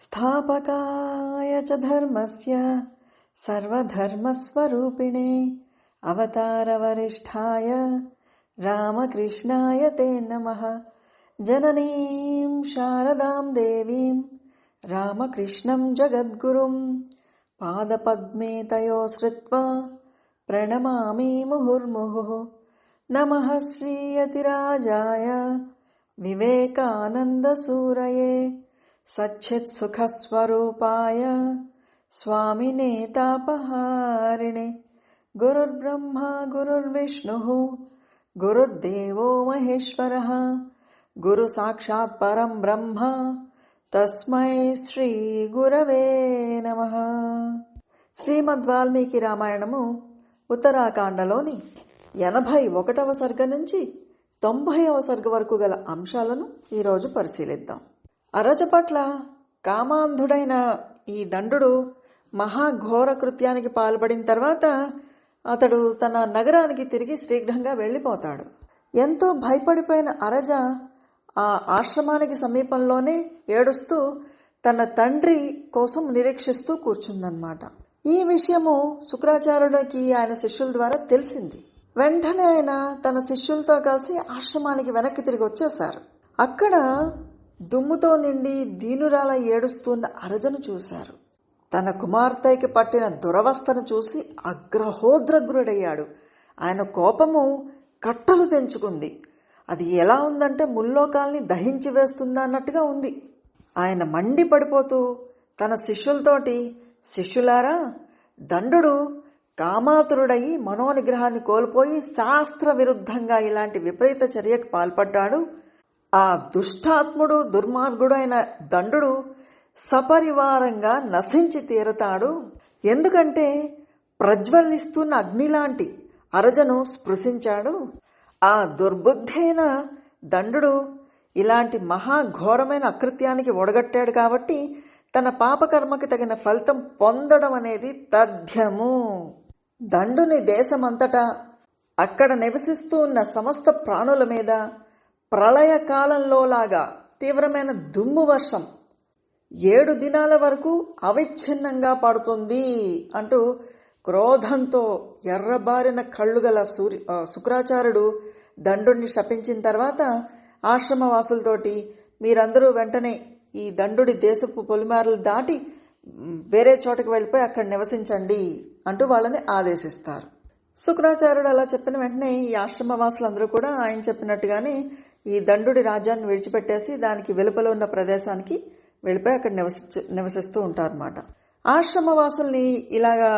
स्थापकाय च धर्मस्य सर्वधर्मस्वरूपिणे अवतारवरिष्ठाय रामकृष्णाय ते नमः। जननीं शारदां देवीं रामकृष्णं जगद्गुरुम् पादपद्मे तयो श्रुत्वा प्रणमामि मुहुर्मुहुः नमः श्रीयतिराजाय विवेकानन्दसूरये सच्चित्सुखस्वरूपाय स्वामिने तापहारिणे गुरुर्ब्रह्मा गुरुर्विष्णुः गुरुर्देवो महेश्वरः गुरुसाक्षात् परं ब्रह्म తస్మై శ్రీ గురవే నమ శ్రీమద్ వాల్మీకి రామాయణము ఉత్తరాఖండలోని ఎనభై ఒకటవ సర్గ నుంచి తొంభైవ సర్గ వరకు గల అంశాలను ఈరోజు పరిశీలిద్దాం. అరజ పట్ల కామాంధుడైన ఈ దండు మహాఘోర కృత్యానికి పాల్పడిన తర్వాత అతడు తన నగరానికి తిరిగి శీఘ్రంగా వెళ్ళిపోతాడు ఎంతో భయపడిపోయిన అరజ ఆ ఆశ్రమానికి సమీపంలోనే ఏడుస్తూ తన తండ్రి కోసం నిరీక్షిస్తూ కూర్చుందన్నమాట. ఈ విషయము శుక్రాచార్యుడికి ఆయన శిష్యుల ద్వారా తెలిసింది. వెంటనే ఆయన తన శిష్యులతో కలిసి ఆశ్రమానికి వెనక్కి తిరిగి వచ్చేశారు. అక్కడ దుమ్ముతో నిండి దీనురాల ఏడుస్తున్న అరజను చూశారు. తన కుమార్తెకి పట్టిన దురవస్థను చూసి అగ్రహోద్రగ్రుడయ్యాడు. ఆయన కోపము కట్టలు తెంచుకుంది. అది ఎలా ఉందంటే ముల్లోకాల్ని దహించి వేస్తుందా అన్నట్టుగా ఉంది. ఆయన మండి పడిపోతూ తన శిష్యులతోటి శిష్యులారా దండు కామాతురుడయి మనోనిగ్రహాన్ని కోల్పోయి శాస్త్ర విరుద్ధంగా ఇలాంటి విపరీత చర్యకు పాల్పడ్డాడు. ఆ దుష్టాత్ముడు దుర్మార్గుడు అయిన దండు సపరివారంగా నశించి తీరతాడు. ఎందుకంటే ప్రజ్వలిస్తున్న అగ్నిలాంటి అరజను స్పృశించాడు. ఆ దుర్బుద్ధైన దండు ఇలాంటి మహాఘోరమైన అకృత్యానికి ఒడగట్టాడు కాబట్టి తన పాపకర్మకి తగిన ఫలితం పొందడం అనేది తథ్యము. దండుని దేశమంతటా అక్కడ నివసిస్తూ ఉన్న సమస్త ప్రాణుల మీద ప్రళయ కాలంలోలాగా తీవ్రమైన దుమ్ము వర్షం ఏడు దినాల వరకు అవిచ్ఛిన్నంగా పడుతుంది అంటూ క్రోధంతో ఎర్రబారిన కళ్ళు గల సూర్య శుక్రాచార్యుడు దండుణ్ణి శపించిన తర్వాత ఆశ్రమవాసులతోటి మీరందరూ వెంటనే ఈ దండుడి దేశపు పొలిమారులు దాటి వేరే చోటకి వెళ్ళిపోయి అక్కడ నివసించండి అంటూ వాళ్ళని ఆదేశిస్తారు. శుక్రాచార్యుడు అలా చెప్పిన వెంటనే ఈ ఆశ్రమవాసులందరూ కూడా ఆయన చెప్పినట్టుగానే ఈ దండుడి రాజ్యాన్ని విడిచిపెట్టేసి దానికి వెలుపల ఉన్న ప్రదేశానికి వెళ్ళిపోయి అక్కడ నివసి నివసిస్తూ ఉంటారన్నమాట. ఆశ్రమవాసుల్ని ఇలాగా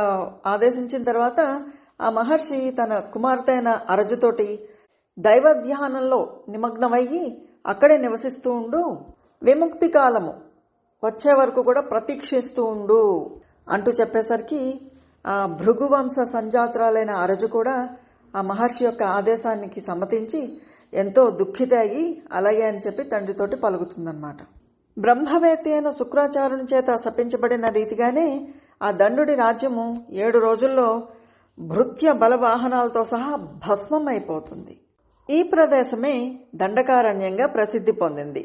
ఆదేశించిన తర్వాత ఆ మహర్షి తన కుమార్తె అయిన అరజుతోటి దైవ ధ్యానంలో నిమగ్నమయ్యి అక్కడే నివసిస్తూ ఉండు. విముక్తి కాలము. వచ్చే వరకు కూడా ప్రతీక్షిస్తూ ఉండు అంటూ చెప్పేసరికి ఆ భృగువంశ సంజాతురాలైన అరజు కూడా ఆ మహర్షి యొక్క ఆదేశానికి సమ్మతించి ఎంతో దుఃఖితాగి అలాగే అని చెప్పి తండ్రితోటి పలుకుతుందన్నమాట. బ్రహ్మవేత్త అయిన శుక్రాచార్యుని చేత శపించబడిన రీతిగానే ఆ దండుడి రాజ్యము ఏడు రోజుల్లో భృత్య బలవాహనాలతో సహా భస్మం అయిపోతుంది ఈ ప్రదేశమే దండకారణ్యంగా ప్రసిద్ధి పొందింది.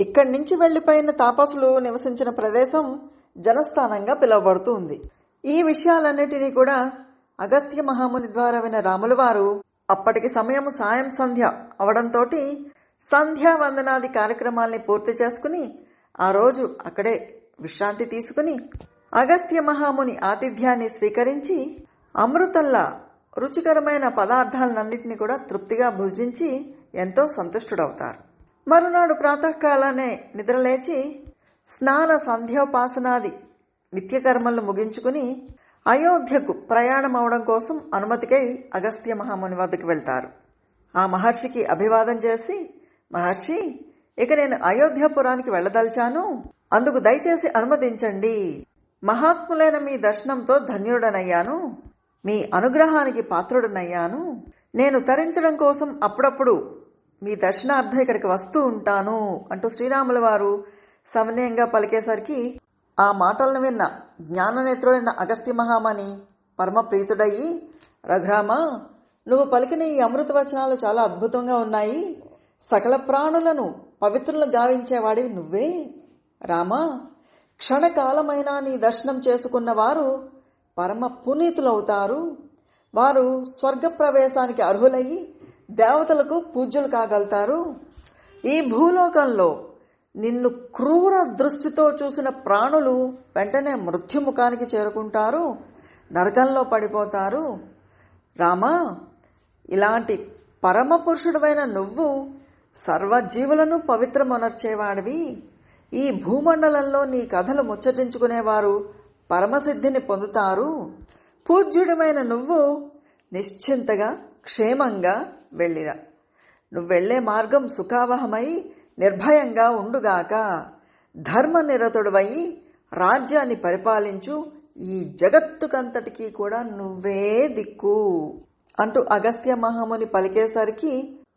ఇక్కడి నుంచి వెళ్ళిపోయిన తాపసులు నివసించిన ప్రదేశం జనస్థానంగా పిలువబడుతుంది ఈ విషయాలన్నిటినీ కూడా అగస్త్య మహాముని ద్వారా విన రాముల వారు అప్పటికి సమయం సాయం సంధ్య అవడంతో సంధ్యా వందనాది కార్యక్రమాల్ని పూర్తి చేసుకుని ఆ రోజు అక్కడే విశ్రాంతి తీసుకుని అగస్త్య మహాముని ఆతిథ్యాన్ని స్వీకరించి అమృతల్లా రుచికరమైన పదార్థాలన్నింటినీ కూడా తృప్తిగా భుజించి ఎంతో సంతుష్టుడవుతారు. మరునాడు ప్రాతకాలానే నిద్రలేచి స్నాన సంధ్యోపాసనాది నిత్యకర్మలను ముగించుకుని అయోధ్యకు ప్రయాణం అవడం కోసం అనుమతికై అగస్త్య మహాముని వద్దకు వెళ్తారు. ఆ మహర్షికి అభివాదం చేసి మహర్షి ఇక నేను అయోధ్యపురానికి వెళ్ళదలిచాను. అందుకు దయచేసి అనుమతించండి. మహాత్ములైన మీ దర్శనంతో ధన్యుడనయ్యాను. మీ అనుగ్రహానికి పాత్రుడనయ్యాను. నేను తరించడం కోసం అప్పుడప్పుడు మీ దర్శనార్థం ఇక్కడికి వస్తూ ఉంటాను అంటూ శ్రీరాముల వారు సమనీయంగా పలికేసరికి ఆ మాటలను విన్న జ్ఞాననేత్రుడైన అగస్త్య మహామని పరమ ప్రీతుడయ్యి రఘురామ నువ్వు పలికిన ఈ అమృత వచనాలు చాలా అద్భుతంగా ఉన్నాయి. సకల ప్రాణులను పవిత్రులు గావించేవాడివి నువ్వే. రామా క్షణకాలమైనా నీ దర్శనం చేసుకున్న వారు పరమ పునీతులవుతారు. వారు స్వర్గ ప్రవేశానికి అర్హులయ్యి దేవతలకు పూజ్యులు కాగలుగుతారు. ఈ భూలోకంలో నిన్ను క్రూర దృష్టితో చూసిన ప్రాణులు వెంటనే మృత్యుముఖానికి చేరుకుంటారు. నరకంలో పడిపోతారు. రామా ఇలాంటి పరమ పురుషుడమైన నువ్వు సర్వజీవులను పవిత్రమొనర్చేవాడివి. ఈ భూమండలంలో నీ కథలు ముచ్చటించుకునేవారు పరమసిద్ధిని పొందుతారు. పూజ్యుడమైన నువ్వు నిశ్చింతగా క్షేమంగా వెళ్ళిరా నువ్వెళ్ళే మార్గం సుఖావహమై నిర్భయంగా ఉండుగాక ధర్మనిరతుడువై రాజ్యాన్ని పరిపాలించు. ఈ జగత్తుకంతటికీ కూడా నువ్వే దిక్కు అంటూ అగస్త్య మహాముని పలికేసరికి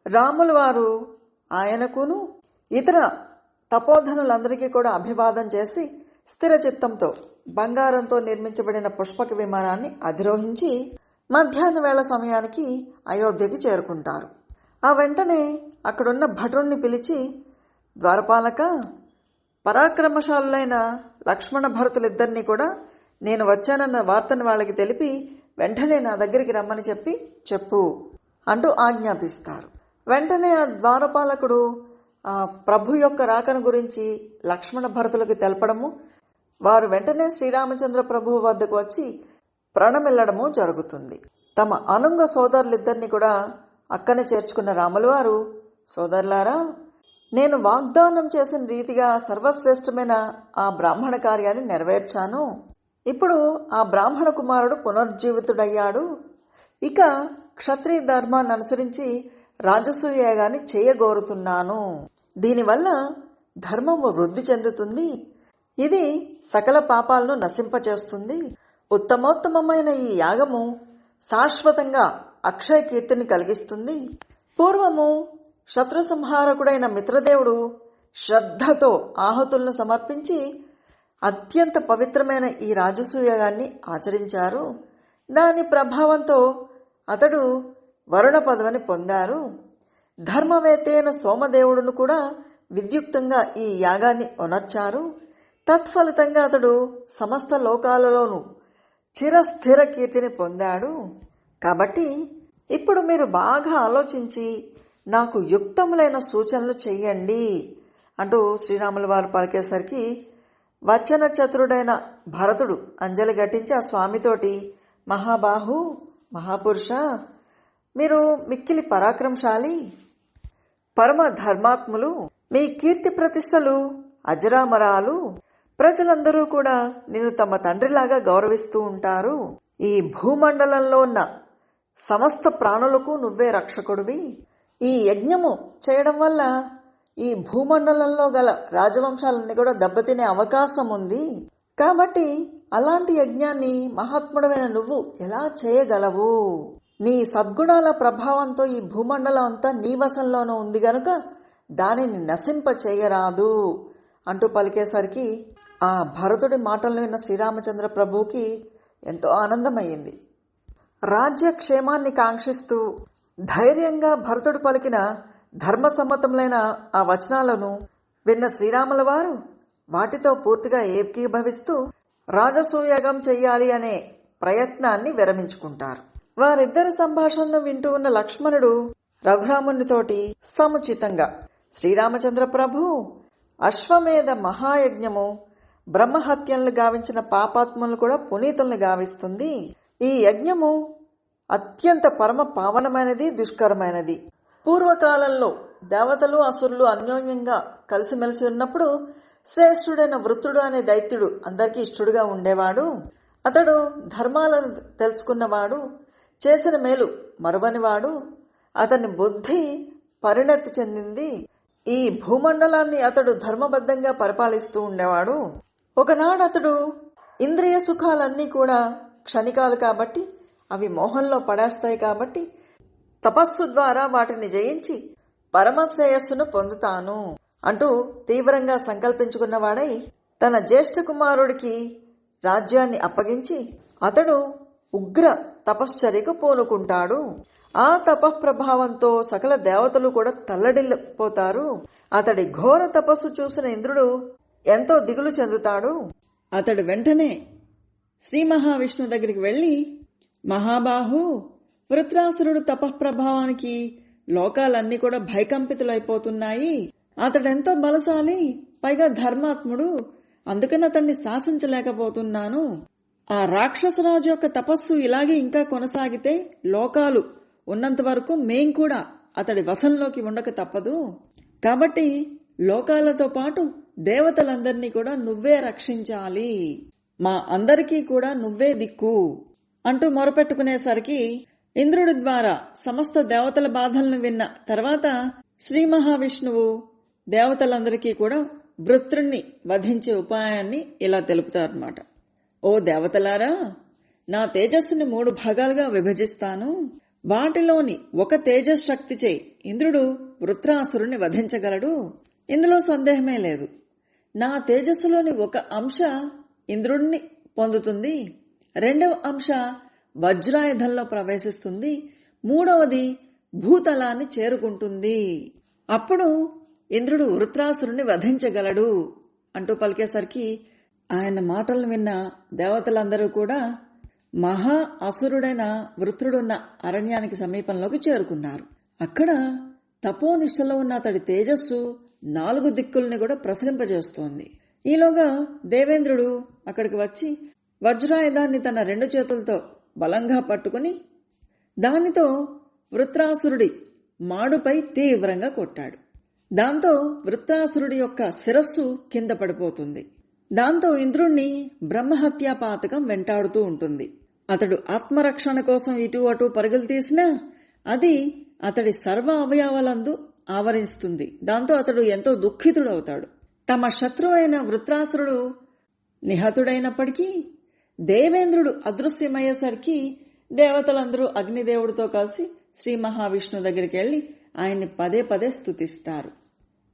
రాముల వారు ఆయనకును ఇతర తపోధనులందరికీ కూడా అభివాదం చేసి స్థిర చిత్తంతో బంగారంతో నిర్మించబడిన పుష్పక విమానాన్ని అధిరోహించి మధ్యాహ్న వేళ సమయానికి అయోధ్యకి చేరుకుంటారు. ఆ వెంటనే అక్కడున్న భటుణ్ణి పిలిచి ద్వారపాలక పరాక్రమశాలులైన లక్ష్మణ భరతులిద్దరినీ కూడా నేను వచ్చానన్న వార్తను వాళ్ళకి తెలిపి వెంటనే నా దగ్గరికి రమ్మని చెప్పి చెప్పు అంటూ ఆజ్ఞాపిస్తారు. వెంటనే ఆ ద్వారపాలకుడు ఆ ప్రభు యొక్క రాకను గురించి లక్ష్మణ భరతులకు తెలపడము. వారు వెంటనే శ్రీరామచంద్ర ప్రభు వద్దకు వచ్చి ప్రణమిల్లడము జరుగుతుంది. తమ అనుంగ సోదరులిద్దరిని కూడా అక్కనే చేర్చుకున్న రాములవారు సోదరులారా నేను వాగ్దానం చేసిన రీతిగా సర్వశ్రేష్టమైన ఆ బ్రాహ్మణ కార్యాన్ని నెరవేర్చాను. ఇప్పుడు ఆ బ్రాహ్మణ కుమారుడు పునర్జీవితుడయ్యాడు. ఇక క్షత్రియ ధర్మాన్ని అనుసరించి రాజసూయగాన్ని చేయగోరుతున్నాను. దీనివల్ల ధర్మము వృద్ధి చెందుతుంది. ఇది సకల పాపాలను నశింపచేస్తుంది. ఉత్తమోత్తమమైన ఈ యాగము శాశ్వతంగా అక్షయ కీర్తిని కలిగిస్తుంది. పూర్వము శత్రు సంహారకుడైన మిత్రదేవుడు శ్రద్ధతో ఆహుతులను సమర్పించి అత్యంత పవిత్రమైన ఈ రాజసూయగాన్ని ఆచరించారు. దాని ప్రభావంతో అతడు వరుణ పదవిని పొందారు. ధర్మవేత్తైన సోమదేవుడును కూడా విద్యుక్తంగా ఈ యాగాన్ని ఒనర్చారు తత్ఫలితంగా అతడు సమస్త లోకాలలోనూ చిరస్థిర కీర్తిని పొందాడు. కాబట్టి ఇప్పుడు మీరు బాగా ఆలోచించి నాకు యుక్తములైన సూచనలు చెయ్యండి అంటూ శ్రీరాముల వారు పలికేసరికి వచన చతురుడైన భరతుడు అంజలి ఘటించి ఆ స్వామితోటి మహాబాహు మహాపురుష మీరు మిక్కిలి పరాక్రమశాలి పరమ ధర్మాత్ములు మీ కీర్తి ప్రతిష్టలు అజరామరాలు ప్రజలందరూ కూడా నిన్ను తమ తండ్రిలాగా గౌరవిస్తూ ఉంటారు. ఈ భూమండలంలో ఉన్న సమస్త ప్రాణులకు నువ్వే రక్షకుడివి. ఈ యజ్ఞము చేయడం వల్ల ఈ భూమండలంలో గల రాజవంశాలన్నీ కూడా దెబ్బతినే అవకాశం ఉంది. కాబట్టి అలాంటి యజ్ఞాన్ని మహాత్ముడమైన నువ్వు ఎలా చేయగలవు? నీ సద్గుణాల ప్రభావంతో ఈ భూమండలం అంతా నీ వశంలోనూ ఉంది గనుక దానిని నశింప చేయరాదు అంటూ పలికేసరికి ఆ భరతుడి మాటలను విన్న శ్రీరామచంద్ర ప్రభువుకి ఎంతో ఆనందమయ్యింది. రాజ్య క్షేమాన్ని కాంక్షిస్తూ ధైర్యంగా భరతుడు పలికిన ధర్మసమ్మతములైన ఆ వచనాలను విన్న శ్రీరాముల వారు వాటితో పూర్తిగా ఏకీభవిస్తూ రాజసూయాగం చెయ్యాలి అనే ప్రయత్నాన్ని విరమించుకుంటారు. వారిద్దరి సంభాషణను వింటూ ఉన్న లక్ష్మణుడు రఘురామునితోటి సముచితంగా శ్రీరామచంద్ర ప్రభు అశ్వమేధ మహాయజ్ఞము బ్రహ్మహత్యలను గావించిన పాపాత్ములను కూడా పునీతుల్ని గావిస్తుంది. ఈ యజ్ఞము అత్యంత పరమ పావనమైనది దుష్కరమైనది. పూర్వకాలంలో దేవతలు అసురులు అన్యోన్యంగా కలిసిమెలిసి ఉన్నప్పుడు శ్రేష్ఠుడైన వృత్తుడు అనే దైత్యుడు అందరికీ ఇష్టడుగా ఉండేవాడు. అతడు ధర్మాలను తెలుసుకున్నవాడు చేసిన మేలు మరువనివాడు. అతని బుద్ధి పరిణతి చెందింది. ఈ భూమండలాన్ని అతడు ధర్మబద్ధంగా పరిపాలిస్తూ ఉండేవాడు. ఒకనాడు అతడు ఇంద్రియ సుఖాలన్నీ కూడా క్షణికాలు కాబట్టి అవి మోహంలో పడేస్తాయి కాబట్టి తపస్సు ద్వారా వాటిని జయించి పరమశ్రేయస్సును పొందుతాను అంటూ తీవ్రంగా సంకల్పించుకున్నవాడై తన జ్యేష్ఠ కుమారుడికి రాజ్యాన్ని అప్పగించి అతడు ఉగ్ర తపశ్చర్యకు పూనుకుంటాడు. ఆ తపఃప్రభావంతో సకల దేవతలు కూడా తల్లడిల్లిపోతారు. అతడి ఘోర తపస్సు చూసిన ఇంద్రుడు ఎంతో దిగులు చెందుతాడు? అతడు వెంటనే శ్రీ మహావిష్ణు దగ్గరికి వెళ్ళి మహాబాహు వృత్రాసురుడు తపఃప్రభావానికి లోకాలన్నీ కూడా భయకంపితులైపోతున్నాయి. అతడెంతో బలశాలి పైగా ధర్మాత్ముడు అందుకని అతన్ని శాసించలేకపోతున్నాను. ఆ రాక్షసరాజు యొక్క తపస్సు ఇలాగే ఇంకా కొనసాగితే లోకాలు ఉన్నంత వరకు మేం కూడా అతడి వశంలోకి ఉండక తప్పదు. కాబట్టి లోకాలతో పాటు దేవతలందరినీ కూడా నువ్వే రక్షించాలి. మా అందరికీ కూడా నువ్వే దిక్కు అంటూ మొరపెట్టుకునేసరికి ఇంద్రుడి ద్వారా సమస్త దేవతల బాధలను విన్న తర్వాత శ్రీ మహావిష్ణువు దేవతలందరికీ కూడా వృత్రుణ్ణి వధించే ఉపాయాన్ని ఇలా తెలుపుతారన్నమాట. ఓ దేవతలారా నా తేజస్సుని మూడు భాగాలుగా విభజిస్తాను. వాటిలోని ఒక తేజస్ శక్తిచే ఇంద్రుడు వృత్రాసురుణ్ణి వధించగలడు. ఇందులో సందేహమే లేదు. నా తేజస్సులోని ఒక అంశ ఇంద్రుణ్ణి పొందుతుంది. రెండవ అంశ వజ్రాయుధంలో ప్రవేశిస్తుంది. మూడవది భూతలాన్ని చేరుకుంటుంది. అప్పుడు ఇంద్రుడు వృత్రాసురుణ్ణి వధించగలడు అంటూ పలికేసరికి ఆయన మాటలు విన్న దేవతలందరూ కూడా మహా అసురుడైన వృత్రుడున్న అరణ్యానికి సమీపంలోకి చేరుకున్నారు. అక్కడ తపోనిష్టలో ఉన్న అతడి తేజస్సు నాలుగు దిక్కుల్ని కూడా ప్రసరింపజేస్తోంది. ఈలోగా దేవేంద్రుడు అక్కడికి వచ్చి వజ్రాయుధాన్ని తన రెండు చేతులతో బలంగా పట్టుకుని దానితో వృత్రాసురుడి మాడుపై తీవ్రంగా కొట్టాడు. దాంతో వృత్రాసురుడి యొక్క శిరస్సు కింద పడిపోతుంది. దాంతో ఇంద్రుణ్ణి బ్రహ్మహత్యా పాతకం వెంటాడుతూ ఉంటుంది. అతడు ఆత్మరక్షణ కోసం ఇటు అటు పరుగులు తీసినా అది అతడి సర్వ అవయవాలందు ఆవరిస్తుంది. దాంతో అతడు ఎంతో దుఃఖితుడవుతాడు. తమ శత్రువు అయిన వృత్రాసురుడు నిహతుడైనప్పటికీ దేవేంద్రుడు అదృశ్యమయ్యేసరికి దేవతలందరూ అగ్నిదేవుడితో కలిసి శ్రీ మహావిష్ణు దగ్గరికి వెళ్ళి ఆయన్ని పదే పదే స్తుతిస్తారు.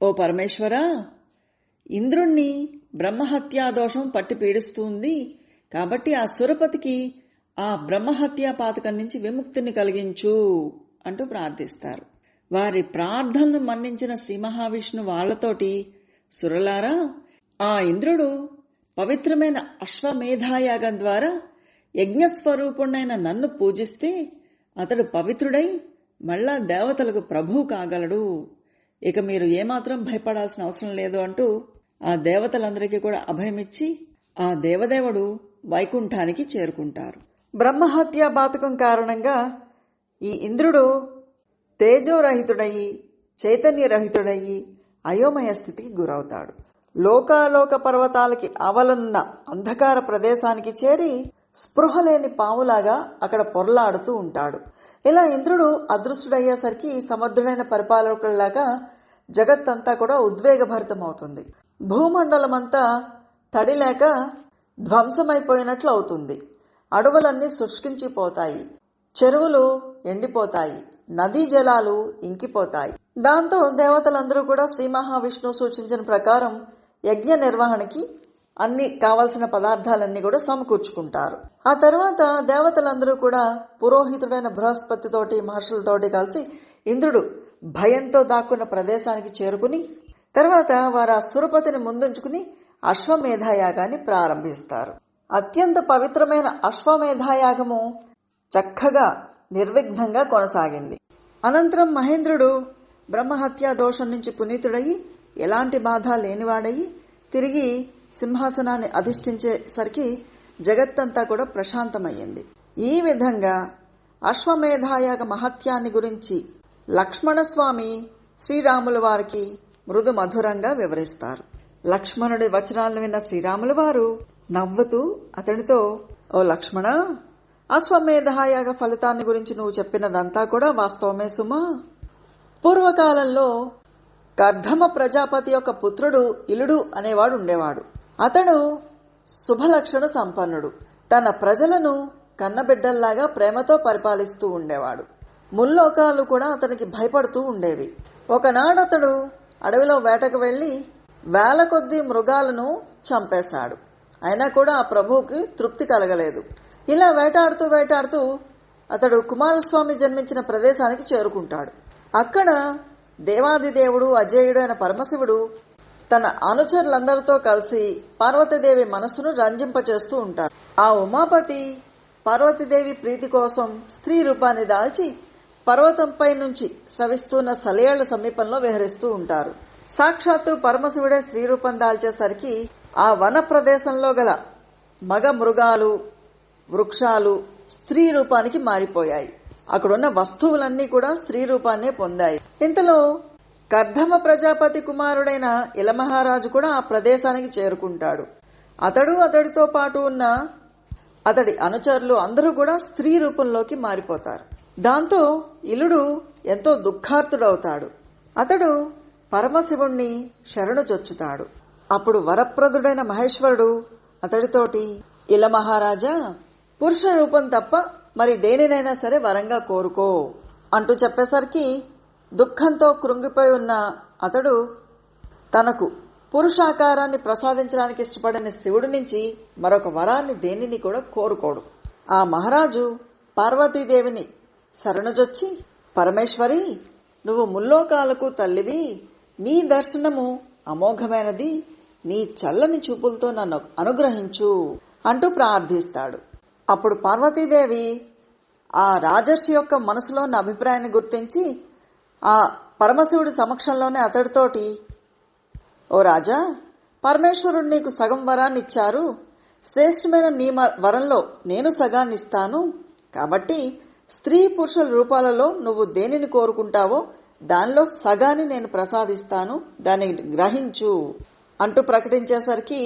ఓ పరమేశ్వరా ఇంద్రుణ్ణి బ్రహ్మహత్యా దోషం పట్టి పీడిస్తుంది. కాబట్టి ఆ సురపతికి ఆ బ్రహ్మహత్యా పాతకం నుంచి విముక్తిని కలిగించు అంటూ ప్రార్థిస్తారు. వారి ప్రార్థనను మన్నించిన శ్రీ మహావిష్ణు వాళ్ళతోటి సురలారా ఆ ఇంద్రుడు పవిత్రమైన అశ్వమేధాయాగం ద్వారా యజ్ఞస్వరూపుణ్ణైన నన్ను పూజిస్తే అతడు పవిత్రుడై మళ్ళా దేవతలకు ప్రభువు కాగలడు. ఇక మీరు ఏమాత్రం భయపడాల్సిన అవసరం లేదు అంటూ ఆ దేవతలందరికీ కూడా అభయమిచ్చి ఆ దేవదేవుడు వైకుంఠానికి చేరుకుంటారు. బ్రహ్మహత్యా బాతకం కారణంగా ఈ ఇంద్రుడు తేజోరహితుడయి చైతన్యరహితుడయి అయోమయ స్థితికి గురవుతాడు. లోకాలోక పర్వతాలకి అవలన్న అంధకార ప్రదేశానికి చేరి స్పృహ లేని పావులాగా అక్కడ పొరలాడుతూ ఉంటాడు. ఇలా ఇంద్రుడు అదృష్టుడయ్యేసరికి సమర్థుడైన పరిపాలకుల్లాగా జగత్తంతా కూడా ఉద్వేగభరితమవుతుంది. భూమండలమంతా తడిలేక ధ్వంసమైపోయినట్లు అవుతుంది అడవులన్నీ శుష్కించిపోతాయి. చెరువులు ఎండిపోతాయి నదీ జలాలు ఇంకిపోతాయి. దాంతో దేవతలందరూ కూడా శ్రీ మహావిష్ణువు సూచించిన ప్రకారం యజ్ఞ నిర్వహణకి అన్ని కావలసిన పదార్థాలన్నీ కూడా సమకూర్చుకుంటారు. ఆ తర్వాత దేవతలందరూ కూడా పురోహితుడైన బృహస్పతితోటి మహర్షులతోటి కలిసి ఇంద్రుడు భయంతో దాక్కున్న ప్రదేశానికి చేరుకుని తర్వాత వారు ఆ సురపతిని ముందుంచుకుని అశ్వమేధాయాగాన్ని ప్రారంభిస్తారు. అత్యంత పవిత్రమైన అశ్వమేధాయాగము చక్కగా నిర్విఘ్నంగా కొనసాగింది. అనంతరం మహేంద్రుడు బ్రహ్మహత్యా దోషం నుంచి పునీతుడయి ఎలాంటి బాధ లేనివాడయి తిరిగి సింహాసనాన్ని అధిష్ఠించేసరికి జగత్తంతా కూడా ప్రశాంతమయ్యింది. ఈ విధంగా అశ్వమేధాయాగ మహత్యాన్ని గురించి లక్ష్మణస్వామి శ్రీరాముల వారికి మృదు మధురంగా వివరిస్తారు. లక్ష్మణుడి వచనాలను విన్న శ్రీరాముల వారు నవ్వుతూ అతనితో ఓ లక్ష్మణ అశ్వమేధయాగ ఫలితాన్ని గురించి నువ్వు చెప్పినదంతా కూడా వాస్తవమే సుమా. పూర్వకాలంలో కర్ధమ ప్రజాపతి యొక్క పుత్రుడు ఇలుడు అనేవాడు ఉండేవాడు. అతడు శుభలక్షణ సంపన్నుడు. తన ప్రజలను కన్నబిడ్డల్లాగా ప్రేమతో పరిపాలిస్తూ ఉండేవాడు. ముల్లోకాలు కూడా అతనికి భయపడుతూ ఉండేవి. ఒకనాడు అతడు అడవిలో వేటకు వెళ్ళి వేల కొద్దీ మృగాలను చంపేశాడు. అయినా కూడా ఆ ప్రభువుకి తృప్తి కలగలేదు. ఇలా వేటాడుతూ వేటాడుతూ అతడు కుమారస్వామి జన్మించిన ప్రదేశానికి చేరుకుంటాడు. అక్కడ దేవాదిదేవుడు అజేయుడు అయిన పరమశివుడు తన అనుచరులందరితో కలిసి పార్వతీదేవి మనసును రంజింపచేస్తూ ఉంటారు. ఆ ఉమాపతి పార్వతీదేవి ప్రీతి కోసం స్త్రీ రూపాన్ని దాల్చి పర్వతంపై నుంచి స్రవిస్తున్న సలయాళ్ళ సమీపంలో విహరిస్తూ ఉంటారు. సాక్షాత్తు పరమశివుడే స్త్రీ రూపం దాల్చేసరికి ఆ వన ప్రదేశంలో గల మగ మృగాలు వృక్షాలు స్త్రీ రూపానికి మారిపోయాయి. అక్కడున్న వస్తువులన్నీ కూడా స్త్రీ రూపాన్నే పొందాయి. ఇంతలో కర్ధమ ప్రజాపతి కుమారుడైన ఇలమహారాజు కూడా ఆ ప్రదేశానికి చేరుకుంటాడు. అతడు అతడితో పాటు ఉన్న అతడి అనుచరులు అందరూ కూడా స్త్రీ రూపంలోకి మారిపోతారు. దాంతో ఇలుడు ఎంతో దుఃఖార్తుడవుతాడు అతడు పరమశివుణ్ణి శరణు చొచ్చుతాడు. అప్పుడు వరప్రదుడైన మహేశ్వరుడు అతడితోటి ఇల మహారాజా పురుష రూపం తప్ప మరి దేనినైనా సరే వరంగా కోరుకో అంటూ చెప్పేసరికి దుఃఖంతో కృంగిపోయి ఉన్న అతడు తనకు పురుషాకారాన్ని ప్రసాదించడానికి ఇష్టపడిన శివుడి నుంచి మరొక వరాన్ని దేనిని కూడా కోరుకోడు. ఆ మహారాజు పార్వతీదేవిని శరణుజొచ్చి పరమేశ్వరి నువ్వు ముల్లోకాలకు తల్లివి నీ దర్శనము అమోఘమైనది నీ చల్లని చూపులతో నన్ను అనుగ్రహించు అంటూ ప్రార్థిస్తాడు. అప్పుడు పార్వతీదేవి ఆ రాజర్షి యొక్క మనసులో ఉన్న అభిప్రాయాన్ని గుర్తించి ఆ పరమశివుడి సమక్షంలోనే అతడితోటి ఓ రాజా పరమేశ్వరుడు నీకు సగం వరాన్ని ఇచ్చారు. శ్రేష్టమైన నీ వరంలో నేను సగాన్ని ఇస్తాను. కాబట్టి స్త్రీ పురుషుల రూపాలలో నువ్వు దేనిని కోరుకుంటావో దానిలో సగాన్ని నేను ప్రసాదిస్తాను. దాన్ని గ్రహించు అంటూ ప్రకటించేసరికి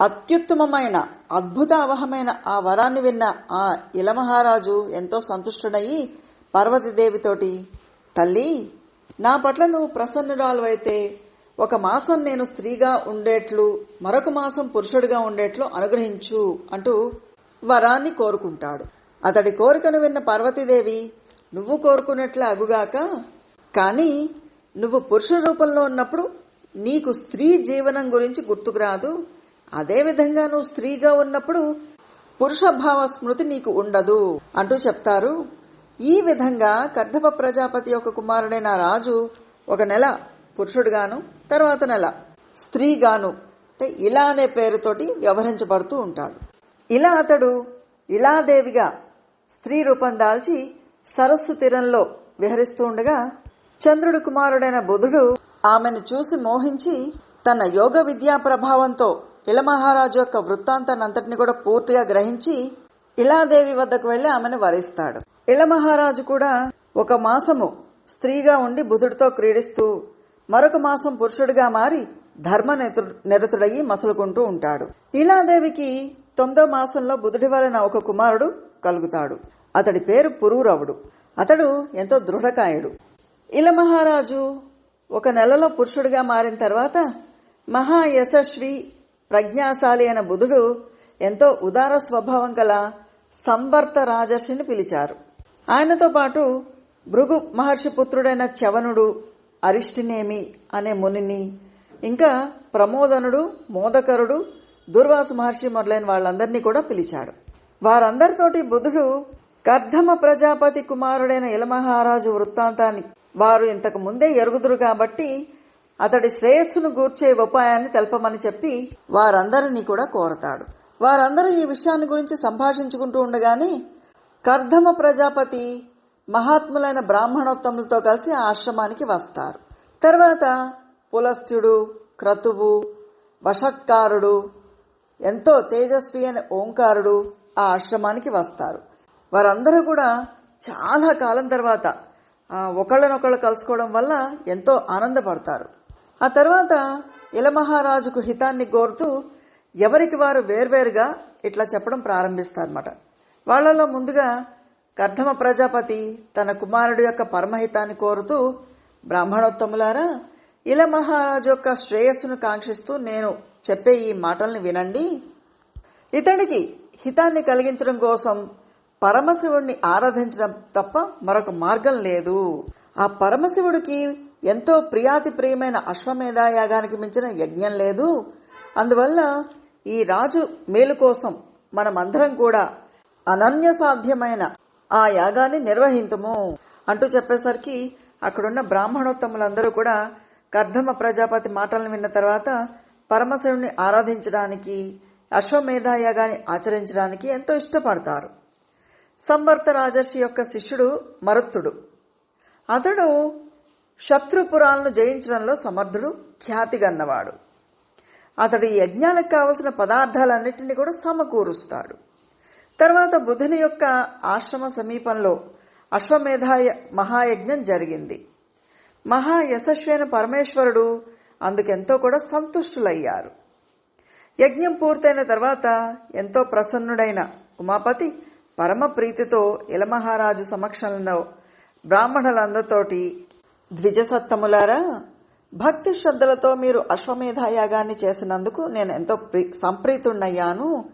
అత్యుత్తమమైన అద్భుతావహమైన ఆ వరాన్ని విన్న ఆ ఇలమహారాజు ఎంతో సంతుష్టుడయ్యి పార్వతీదేవితోటి తల్లి నా పట్ల నువ్వు ప్రసన్నురాలువైతే ఒక మాసం నేను స్త్రీగా ఉండేట్లు మరొక మాసం పురుషుడిగా ఉండేట్లు అనుగ్రహించు అంటూ వరాన్ని కోరుకుంటాడు. అతడి కోరికను విన్న పార్వతీదేవి నువ్వు కోరుకున్నట్లే అగుగాక కాని నువ్వు పురుష రూపంలో ఉన్నప్పుడు నీకు స్త్రీ జీవనం గురించి గుర్తుకు రాదు అదేవిధంగా నువ్వు స్త్రీగా ఉన్నప్పుడు పురుష భావ స్మృతి నీకు ఉండదు అంటూ చెప్తారు. ఈ విధంగా కర్ధప ప్రజాపతి యొక్క కుమారుడైన రాజు ఒక నెల పురుషుడుగాను తర్వాత నెల స్త్రీగాను అంటే ఇలా అనే పేరుతోటి వ్యవహరించబడుతూ ఉంటాడు. ఇలా అతడు ఇలాదేవిగా స్త్రీ రూపం దాల్చి సరస్సు తీరంలో విహరిస్తూ ఉండగా చంద్రుడు కుమారుడైన బుధుడు ఆమెను చూసి మోహించి తన యోగ విద్యా ప్రభావంతో ఇళమహారాజు యొక్క వృత్తాంతాన్నంతటిని కూడా పూర్తిగా గ్రహించి ఇలాదేవి వద్దకు వెళ్ళి ఆమెను వరిస్తాడు. ఇళమహారాజు కూడా ఒక మాసము స్త్రీగా ఉండి బుధుడితో క్రీడిస్తూ మరొక మాసం పురుషుడిగా మారి ధర్మ నిరతుడయి మసలుకుంటూ ఉంటాడు. ఇలాదేవికి తొమ్మిదో మాసంలో బుధుడి వలన ఒక కుమారుడు కలుగుతాడు. అతడి పేరు పురూరవుడు. అతడు ఎంతో దృఢకాయుడు. ఇలమహారాజు ఒక నెలలో పురుషుడిగా మారిన తర్వాత మహా యశస్వి ప్రజ్ఞాశాలి అయిన బుధుడు ఎంతో ఉదార స్వభావం గల సంవర్త రాజర్షిని పిలిచారు. ఆయనతో పాటు భృగు మహర్షి పుత్రుడైన చవనుడు అరిష్టినేమి అనే మునిని ఇంకా ప్రమోదనుడు మోదకరుడు దుర్వాస మహర్షి మొదలైన వాళ్ళందరినీ కూడా పిలిచాడు. వారందరితోటి బుధుడు కర్ధమ ప్రజాపతి కుమారుడైన ఇలమహారాజు వృత్తాంతాన్ని వారు ఇంతకు ముందే ఎరుగుదురు కాబట్టి అతడి శ్రేయస్సును గూర్చే ఉపాయాన్ని తెలపమని చెప్పి వారందరినీ కూడా కోరతాడు. వారందరూ ఈ విషయాన్ని గురించి సంభాషించుకుంటూ ఉండగానే కర్ధమ ప్రజాపతి మహాత్ములైన బ్రాహ్మణోత్తములతో కలిసి ఆశ్రమానికి వస్తారు. తర్వాత పులస్త్యుడు క్రతువు వషట్కారుడు ఎంతో తేజస్వి అనే ఓంకారుడు ఆ ఆశ్రమానికి వస్తారు. వారందరూ కూడా చాలా కాలం తర్వాత ఒకళ్ళనొకళ్ళు కలుసుకోవడం వల్ల ఎంతో ఆనందపడతారు. ఆ తర్వాత ఇలమహారాజుకు హితాన్ని కోరుతూ ఎవరికి వారు వేర్వేరుగా ఇట్లా చెప్పడం ప్రారంభిస్తారన్నమాట. వాళ్ళలో ముందుగా కర్ధమ ప్రజాపతి తన కుమారుడు యొక్క పరమహితాన్ని కోరుతూ బ్రాహ్మణోత్తములారా ఇల మహారాజు యొక్క శ్రేయస్సును కాంక్షిస్తూ నేను చెప్పే ఈ మాటల్ని వినండి. ఇతడికి హితాన్ని కలిగించడం కోసం పరమశివుణ్ణి ఆరాధించడం తప్ప మరొక మార్గం లేదు. ఆ పరమశివుడికి ఎంతో ప్రియాతి ప్రియమైన అశ్వమేధ యాగానికి మించిన యజ్ఞం లేదు. అందువల్ల ఈ రాజు మేలు కోసం మనమందరం కూడా అనన్య సాధ్యమైన ఆ యాగాన్ని నిర్వహించము అంటూ చెప్పేసరికి అక్కడున్న బ్రాహ్మణోత్తములందరూ కూడా కర్ధమ ప్రజాపతి మాటలను విన్న తర్వాత పరమశివుని ఆరాధించడానికి అశ్వమేధ యాగాన్ని ఆచరించడానికి ఎంతో ఇష్టపడతారు. సంవర్త రాజర్షి యొక్క శిష్యుడు మరుత్తుడు. అతడు శత్రుపురాలను జయించడంలో సమర్థుడు ఖ్యాతిగన్నవాడు. అతడు ఈ యజ్ఞాలకు కావలసిన పదార్థాలన్నింటినీ కూడా సమకూరుస్తాడు. తర్వాత బుధుని యొక్క ఆశ్రమ సమీపంలో అశ్వమేధాయ మహాయజ్ఞం జరిగింది. మహా యశస్వైన పరమేశ్వరుడు అందుకెంతో కూడా సంతుష్టులయ్యారు. యజ్ఞం పూర్తయిన తర్వాత ఎంతో ప్రసన్నుడైన ఉమాపతి పరమ ప్రీతితో ఇలమహారాజు సమక్షంలో బ్రాహ్మణులందరితోటి ద్విజసత్తములారా భక్తి శ్రద్ధలతో మీరు అశ్వమేధ యాగాన్ని చేసినందుకు నేను ఎంతో ప్రీ- సంప్రీతుణ్ణయ్యాను.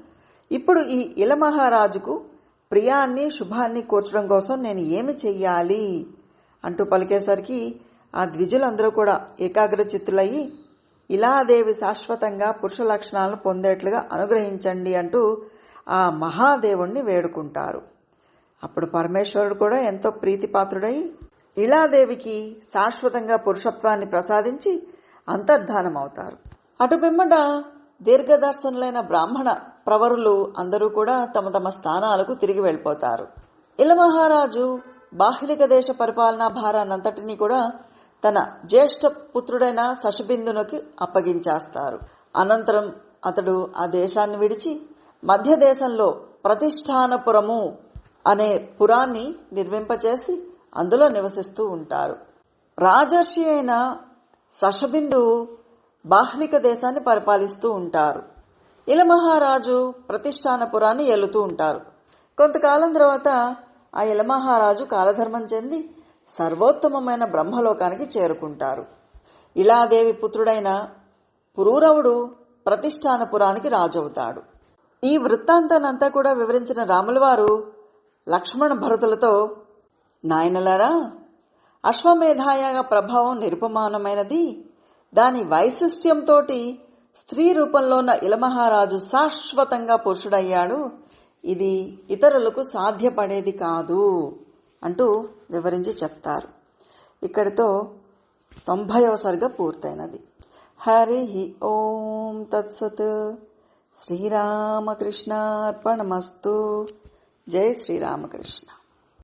ఇప్పుడు ఈ ఇలమహారాజుకు ప్రియాన్ని శుభాన్ని కూర్చడం కోసం నేను ఏమి చెయ్యాలి? అంటూ పలికేసరికి ఆ ద్విజులందరూ కూడా ఏకాగ్రచిత్తులయ్యి ఇలాదేవి శాశ్వతంగా పురుష లక్షణాలను పొందేట్లుగా అనుగ్రహించండి అంటూ ఆ మహాదేవుణ్ణి వేడుకుంటారు. అప్పుడు పరమేశ్వరుడు కూడా ఎంతో ప్రీతిపాత్రుడై ఇలాదేవికి శాశ్వతంగా పురుషత్వాన్ని ప్రసాదించి అంతర్ధానమవుతారు. అటు పిమ్మట దీర్ఘదర్శనులైన బ్రాహ్మణ ప్రవరులు అందరూ కూడా తమ తమ స్థానాలకు తిరిగి వెళ్ళిపోతారు. ఇలమహారాజు బాహ్లిక దేశ పరిపాలనా భారాన్నంతటినీ కూడా తన జ్యేష్ఠ పుత్రుడైన శశబిందునికి అప్పగించేస్తారు. అనంతరం అతడు ఆ దేశాన్ని విడిచి మధ్య దేశంలో ప్రతిష్టానపురము అనే పురాన్ని నిర్మింపచేసి అందులో నివసిస్తూ ఉంటారు. రాజర్షి అయిన సషబిందు బాహ్లిక దేశాన్ని పరిపాలిస్తూ ఉంటారు. ఇలమహారాజు ప్రతిష్టానపురాన్ని ఏలుతూ ఉంటారు. కొంతకాలం తర్వాత ఆ ఇలమహారాజు కాలధర్మం చెంది సర్వోత్తమమైన బ్రహ్మలోకానికి చేరుకుంటారు. ఇలాదేవి పుత్రుడైన పురూరవుడు ప్రతిష్టానపురానికి రాజవుతాడు. ఈ వృత్తాంతానంతా కూడా వివరించిన రాములవారు లక్ష్మణ భరతులతో నాయనలారా అశ్వమేధాయాగ ప్రభావం నిరుపమానమైనది. దాని వైశిష్ట్యంతో స్త్రీ రూపంలో ఉన్న ఇలమహారాజు శాశ్వతంగా పురుషుడయ్యాడు. ఇది ఇతరులకు సాధ్యపడేది కాదు అంటూ వివరించి చెప్తారు. ఇక్కడితో తొంభైవ సరిగా పూర్తయినది. హరి ఓం తత్సత్. శ్రీరామకృష్ణార్పణమస్తు. జై శ్రీరామకృష్ణ.